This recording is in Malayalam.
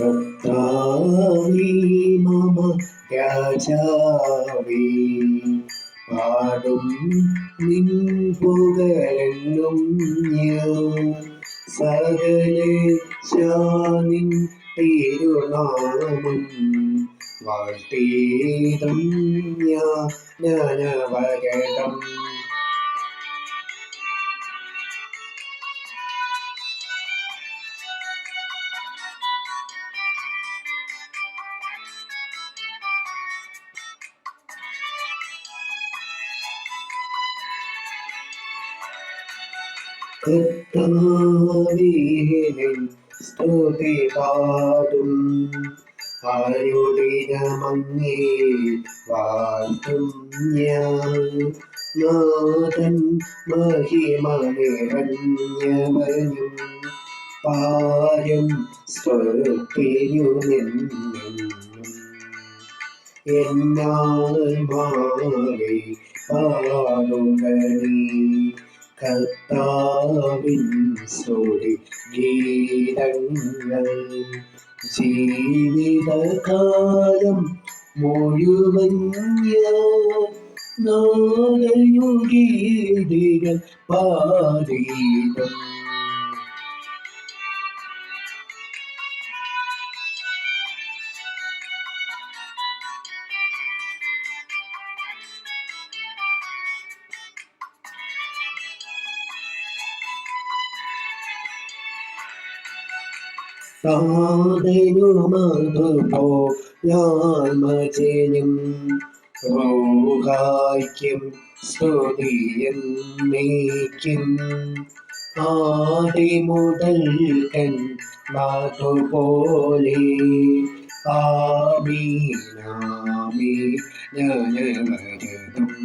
കർത്താവേ മമ രാജാവേ. പാടും നിൻ പുകഴെന്നും ഞാൻ. സകല ശാനിൻ തിരുനാമം ഞാൻ. കർത്താവിൻ സ്തുതി പാടും. ആരുടിനമങ്ങേ വാഴ്ത്തും പാരം സ്വർത്തിയുമെന്നും എന്നാൽ മാറി കർത്താവിൻ സോടി ഗീതങ്ങൾ. ജീവിതകാലം മുഴുവൻ നാളെയുഗീതികൾ പാടിയിടും. സാധനുമതുപോ യാൽമജനും റോഹായ്ക്കും സ്തുതിയെന്നേക്കും ആദി മുതൽ കൻ ആമീനാമീ ഞാനവരതും